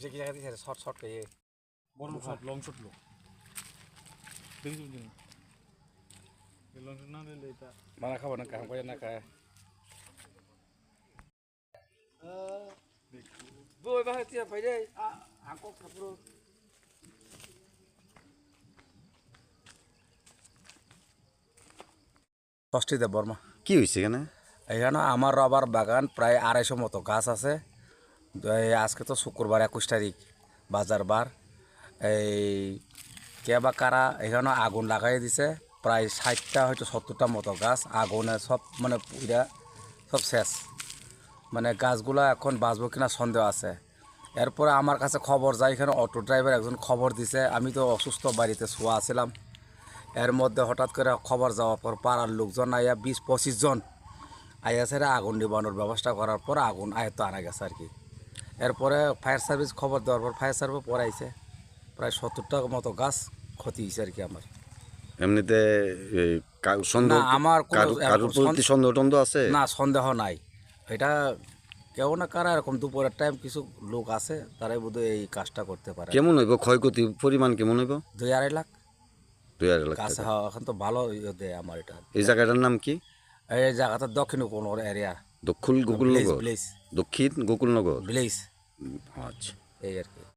এটা কি জায়গা দিয়েছে শর্ট শর্ট ইয়ে বড় শট লং শট লো দেখি তুমি লং শট না দিলে এটা মানা খাব না কাম করে না খায়। বই তিয়া পাই ষষ্ঠীতে বর্মা। কি হয়েছে এখানে? এখানে আমার রবার বাগান প্রায় আড়াইশো মতো গাছ আছে। আজকে তো শুক্রবার একুশ তারিখ, বাজার বার। এই কে বা কারা এখানে আগুন লাগাই দিছে, প্রায় ষাটটা হয়তো সত্তরটা মতো গাছ আগুনে সব মানে পুরা সব শেষ। মানে গাছগুলো এখন বাঁচবো কিনা সন্দেহ আছে। এরপরে আমার কাছে খবর যায়, এখানে অটো ড্রাইভার একজন খবর দিছে, আমি তো অসুস্থ, বাড়িতে শোয়া আছিলাম এর মধ্যে হঠাৎ করে খবর যাওয়ার পর পাড়ার লোকজন আইয়া বিশ পঁচিশ জন আইয়া সেরে আগুন নিবানোর ব্যবস্থা করার পর আগুন আয়ত্ত আনা গেছে আর কি। এরপরে ফায়ার সার্ভিস খবর দেওয়ার পর ফায়ার সার্ভিস পড়াইছে। প্রায় সত্তরটা মতো গাছ ক্ষতি হয়েছে আর কি আমার। এমনিতে সন্দেহ আমার প্রতি সন্দেহ টন্দেহ আছে? না সন্দেহ নাই। এটা কেউ না কারা এরকম দুপুরের টাইম কিছু লোক আছে তারাই বোধহয় এই কাজটা করতে পারে। কেমন হইব? ক্ষয়ক্ষতি পরিমাণ কেমন হইব? দুই আড়াই লাখ। দুই আড়াই লাখ এখন তো ভালো ইয়ে দেয় আমার এটা। এই জায়গাটার নাম কি? এই জায়গাটা দক্ষিণ কোন এরিয়া দক্ষিণ গোকুলনগর দক্ষিণ গোকুলনগর ভিলেজ আচ্ছা। এই আর কি।